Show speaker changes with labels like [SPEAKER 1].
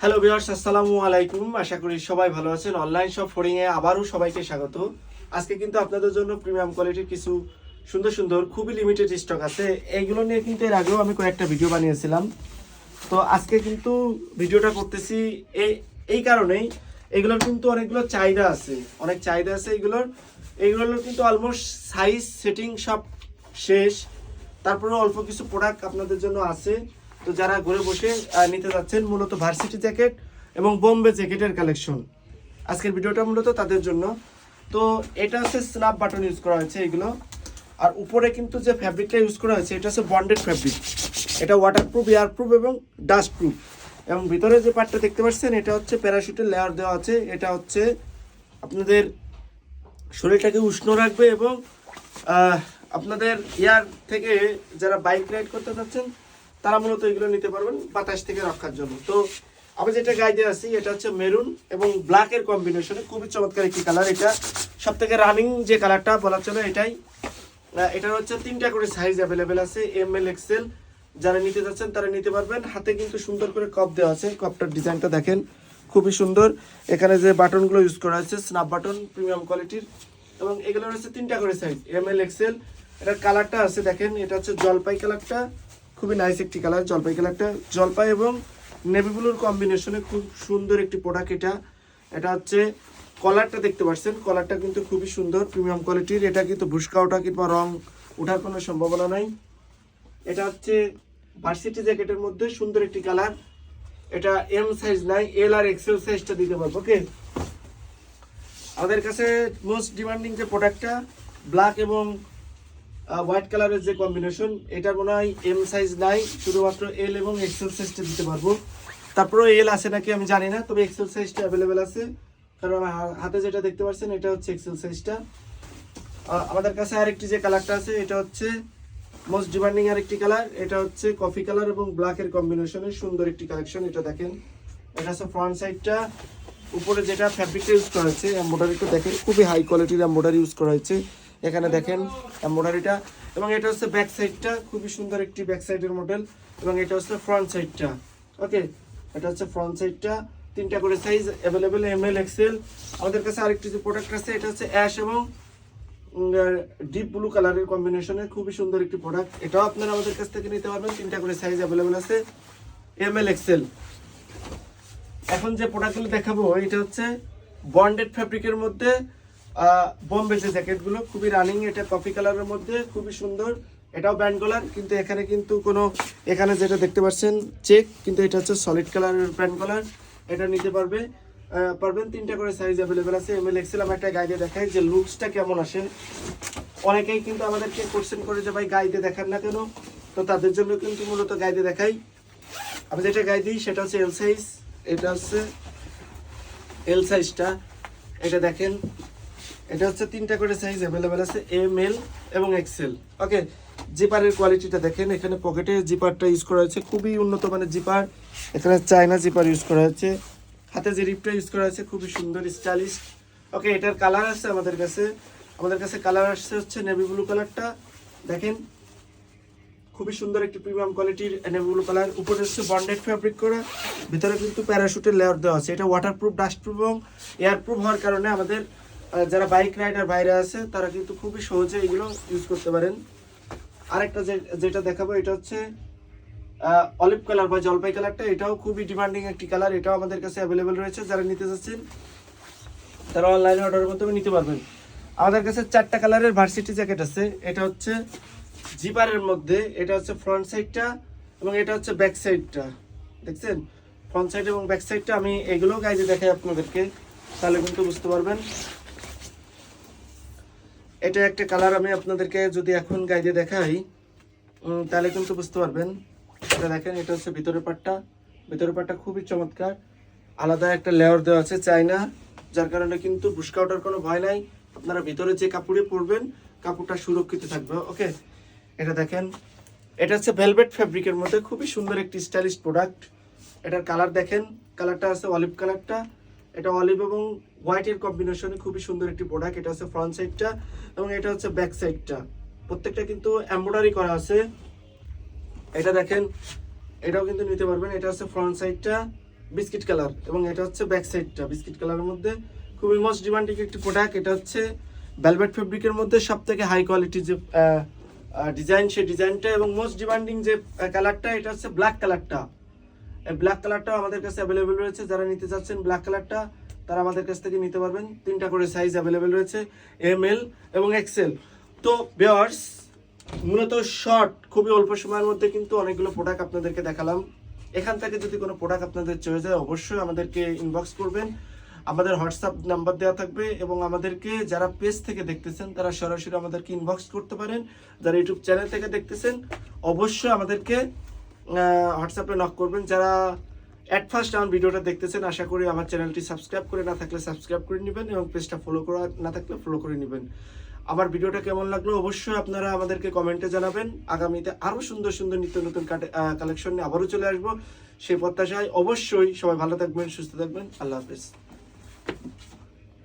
[SPEAKER 1] Hello viewers আসসালামু আলাইকুম। আশা করি সবাই ভালো আছেন। অনলাইন শপ ফোরিং এ আবারও সবাইকে স্বাগত। আজকে কিন্তু আপনাদের জন্য প্রিমিয়াম কোয়ালিটির কিছু সুন্দর সুন্দর, খুবই লিমিটেড স্টক আছে। এইগুলো নিয়ে কিন্তু এর আগেও আমি কয়েকটা ভিডিও বানিয়েছিলাম। তো আজকে কিন্তু ভিডিওটা করতেছি এই এই কারণেই এগুলোর কিন্তু অনেকগুলো চাহিদা আছে। অনেক চাহিদা আছে এগুলোর। এইগুলোর কিন্তু অলমোস্ট সাইজ সেটিং সব শেষ। তারপরে অল্প কিছু প্রোডাক্ট আপনাদের জন্য আছে। তো যারা ঘরে বসে নিতে যাচ্ছেন, মূলত ভার্সিটি জ্যাকেট এবং বোম্বে জ্যাকেটের কালেকশন আজকের ভিডিওটা মূলত তাদের জন্য। তো এটা হচ্ছে স্ন্যাপ বাটন ইউজ করা হয়েছে এগুলো। আর উপরে কিন্তু যে ফ্যাব্রিকটা ইউজ করা হয়েছে, এটা হচ্ছে বন্ডেড ফ্যাব্রিক এটা ওয়াটারপ্রুফ এয়ারপ্রুফ এবং ডাস্ট প্রুফ এবং ভিতরে যে পার্টটা দেখতে পাচ্ছেন, এটা হচ্ছে প্যারাশুটের লেয়ার দেওয়া আছে। এটা হচ্ছে আপনাদের শরীরটাকে উষ্ণ রাখবে এবং আপনাদের ইয়ার থেকে যারা বাইক রাইড করতে চাচ্ছেন তারা মূলত এগুলো নিতে পারবেন বাতাস থেকে রক্ষার জন্য। তো আমি যেটা গাইডে আছি, এটা হচ্ছে মেরুন এবং ব্ল্যাকের কম্বিনেশনে খুবই চমৎকার একটি কালার এটা সব থেকে রানিং যে কালারটা বলা চলে এটাই। এটার হচ্ছে তিনটা করে সাইজ অ্যাভেলেবেল আছে এম এল এক্সেল যারা নিতে যাচ্ছেন তারা নিতে পারবেন। হাতে কিন্তু সুন্দর করে কপ দেওয়া আছে। কপটার ডিজাইনটা দেখেন, খুবই সুন্দর। এখানে যে বাটনগুলো ইউজ করা হয়েছে স্ন্যাপ বাটন প্রিমিয়াম কোয়ালিটির এবং এগুলো হচ্ছে তিনটা করে সাইজ এম এল এক্সেল এটার কালারটা আছে, দেখেন, এটা হচ্ছে জলপাই কালারটা খুবই নাইস একটি কালার জলপাই কালারটা জলপাই এবং নেভি ব্লুর কম্বিনেশনে খুব সুন্দর একটি প্রোডাক্ট এটা। এটা হচ্ছে কলারটা দেখতে পাচ্ছেন। কলারটা কিন্তু খুবই সুন্দর প্রিমিয়াম কোয়ালিটির এটা কিন্তু ভুসকা ওঠা কিংবা রং, ওঠার কোনো সম্ভাবনা নাই। এটা হচ্ছে ভার্সিটি জ্যাকেটের মধ্যে সুন্দর একটি কালার এটা এম সাইজ নাই এল আর এক্সেল সাইজটা দিতে পারব ওকে আমাদের কাছে মোস্ট ডিমান্ডিং যে প্রোডাক্টটা ব্ল্যাক এবং হোয়াইট কালারের যে কম্বিনেশন এটার মনে হয় এম সাইজ নাই, শুধুমাত্র এল এবং এক্সেল সাইজটা দিতে পারব। তারপরেও এল আছে নাকি আমি জানি না, তবে এক্সেল সাইজটা অ্যাভেলেবেল আছে। কারণ হাতে যেটা দেখতে পাচ্ছেন, এটা হচ্ছে এক্সেল সাইজটা আমাদের কাছে আরেকটি যে কালারটা আছে, এটা হচ্ছে মোস্ট ডিমান্ডিং আরেকটি কালার এটা হচ্ছে কফি কালার এবং ব্ল্যাকের কম্বিনেশনের সুন্দর একটি কালেকশন এটা দেখেন। এটা হচ্ছে ফ্রন্ট সাইডটা উপরে যেটা ফ্যাব্রিকটা ইউজ করা হয়েছে এম্বোডারিটা দেখেন, খুবই হাই কোয়ালিটির এম্বোডারি ইউজ করা হয়েছে। এখানে দেখেন এম্বোডারিটা এবং এটা হচ্ছে ব্যাক সাইডটা, খুবই সুন্দর একটি ব্যাক সাইডের মডেল, এবং এটা হচ্ছে ফ্রন্ট সাইডটা, ওকে? এটা হচ্ছে ফ্রন্ট সাইডটা, তিনটা করে size available, M L XL আমাদের কাছে আরেকটি যে প্রোডাক্ট আছে, এটা হচ্ছে অ্যাশ এবং ডিপ ব্লু কালারের কম্বিনেশনে খুবই সুন্দর একটি প্রোডাক্ট এটাও আপনারা আমাদের কাছ থেকে নিতে পারবেন, তিনটা করে সাইজ অ্যাভেলেবেল আছে, এম এল এক্সেল এখন যে প্রোডাক্টগুলো দেখাবো, এটা হচ্ছে বন্ডেড ফ্যাব্রিকের মধ্যে বোম্বে যে জ্যাকেটগুলো, খুবই রানিং এটা কফি কালারের মধ্যে, খুবই সুন্দর। এটাও ব্যান্ড কালার কিন্তু এখানে কিন্তু কোনো, এখানে যেটা দেখতে পাচ্ছেন চেক কিন্তু এটা হচ্ছে সলিড কালারের ব্যান্ড কলার এটা নিতে পারবে পারবেন, তিনটা করে সাইজ অ্যাভেলেবেল আছে। আমি একটা গাইডে দেখাই যে লুকসটা কেমন আসে। অনেকেই কিন্তু আমাদেরকে কোশ্চেন করে যে, ভাই গাইডে দেখান না কেন? তো তাদের জন্য কিন্তু মূলত গাইডে দেখাই। আমি যেটা গাই দিই, সেটা হচ্ছে এল সাইজ এটা হচ্ছে এল সাইজটা এটা দেখেন এটা হচ্ছে তিনটা করে সাইজ অ্যাভেলেবেল আছে এম এল এবং এক্সেল ওকে জিপারের কোয়ালিটিটা দেখেন, এখানে পকেটে জিপারটা ইউজ করা হয়েছে, খুবই উন্নত মানের জিপার এখানে চায়না জিপার ইউজ করা হয়েছে, হাতে যে রিপটা ইউজ করা হয়েছে, খুবই সুন্দর স্টাইলিশ ওকে এটার কালার আছে আমাদের কাছে। আমাদের কাছে কালার আসছে হচ্ছে নেভি ব্লু কালারটা দেখেন, খুবই সুন্দর একটি প্রিমিয়াম কোয়ালিটির নেভি ব্লু কালার উপরে হচ্ছে বন্ডেড ফ্যাব্রিক করা, ভিতরে কিন্তু প্যারাশুটের লেয়ার দেওয়া আছে। এটা ওয়াটারপ্রুফ ডাস্টপ্রুফ এবং এয়ারপ্রুফ হওয়ার কারণে আমাদের যারা বাইক রাইডার বাইরে আছে, তারা কিন্তু খুবই সহজে এগুলো ইউজ করতে পারেন। আরেকটা যেটা দেখাবো, এটা হচ্ছে অলিভ কালার বা জলপাই কালারটা এটাও খুবই ডিমান্ডিং একটি কালার এটাও আমাদের কাছে অ্যাভেলেবেল রয়েছে। যারা নিতে চাচ্ছেন, তারা অনলাইনে অর্ডারের মাধ্যমে নিতে পারবেন। আমাদের কাছে চারটা কালারের ভার্সিটি জ্যাকেট আছে। এটা হচ্ছে জিপারের মধ্যে, এটা হচ্ছে ফ্রন্ট সাইডটা এবং এটা হচ্ছে ব্যাক সাইডটা দেখছেন? ফ্রন্ট সাইড এবং ব্যাক সাইডটা আমি এগুলো গাইজে দেখাই আপনাদেরকে। তাহলে কিন্তু বুঝতে পারবেন। এটা একটা কালার আমি আপনাদেরকে যদি এখন গাইডে দেখাই তাহলে কিন্তু বুঝতে পারবেন। এটা দেখেন, এটা হচ্ছে ভিতরের পাটটা। ভিতরের পাটটা খুবই চমৎকার। আলাদা একটা লেয়ার দেওয়া আছে চাইনা যার কারণে কিন্তু বুসকা ওঠার কোনো ভয় নাই। আপনারা ভিতরে যে কাপড়ে পরবেন, কাপড়টা সুরক্ষিত থাকবে, ওকে? এটা দেখেন, এটা হচ্ছে ভেলভেট ফ্যাব্রিকের মধ্যে খুবই সুন্দর একটি স্টাইলিশ প্রোডাক্ট এটার কালার দেখেন কালারটা আছে অলিভ কালারটা এটা অলিভ এবং হোয়াইটের কম্বিনেশনে খুবই সুন্দর একটি প্রোডাক্ট এটা হচ্ছে ফ্রন্ট সাইডটা এবং এটা হচ্ছে ব্যাক সাইডটা প্রত্যেকটা কিন্তু এমব্রয়ডারি করা আছে। এটা দেখেন, এটাও কিন্তু নিতে পারবেন। এটা হচ্ছে ফ্রন্ট সাইডটা বিস্কিট কালার এবং এটা হচ্ছে ব্যাক সাইডটা বিস্কিট কালারের মধ্যে খুবই মোস্ট ডিমান্ডিং একটি প্রোডাক্ট এটা হচ্ছে ভেলভেট ফেব্রিকের মধ্যে সব থেকে হাই কোয়ালিটির যে ডিজাইন সেই ডিজাইনটা এবং মোস্ট ডিমান্ডিং যে কালারটা এটা হচ্ছে ব্ল্যাক কালারটা ব্ল্যাক কালারটাও আমাদের কাছে অ্যাভেলেবেল রয়েছে। যারা নিতে চাচ্ছেন ব্ল্যাক কালারটা তারা আমাদের কাছ থেকে নিতে পারবেন। তিনটা করে সাইজ অ্যাভেলেবেল রয়েছে এম এল এবং এক্সেল তো বেয়ার্স মূলত শর্ট খুবই অল্প সময়ের মধ্যে কিন্তু অনেকগুলো প্রোডাক্ট আপনাদেরকে দেখালাম। এখান থেকে যদি কোনো প্রোডাক্ট আপনাদের চলে যায়, অবশ্যই আমাদেরকে ইনবক্স করবেন। আমাদের হোয়াটসঅ্যাপ নাম্বার দেওয়া থাকবে এবং আমাদেরকে যারা পেজ থেকে দেখতেছেন, তারা সরাসরি আমাদেরকে ইনবক্স করতে পারেন। যারা ইউটিউব চ্যানেল থেকে দেখতেছেন, অবশ্যই আমাদেরকে হোয়াটসঅ্যাপে নক করবেন। যারা অ্যাট ফার্স্ট আমার ভিডিওটা দেখতেছেন, আশা করি আমার চ্যানেলটি সাবস্ক্রাইব করে না থাকলে সাবস্ক্রাইব করে নেবেন এবং পেজটা ফলো করা না থাকলে ফলো করে নেবেন। আমার ভিডিওটা কেমন লাগল অবশ্যই আপনারা আমাদেরকে কমেন্টে জানাবেন। আগামীতে আরও সুন্দর সুন্দর নিত্য নতুন কালেকশন নিয়ে আবারও চলে আসব। সেই প্রত্যাশায় অবশ্যই সবাই ভালো থাকবেন, সুস্থ থাকবেন। আল্লাহ হাফেজ।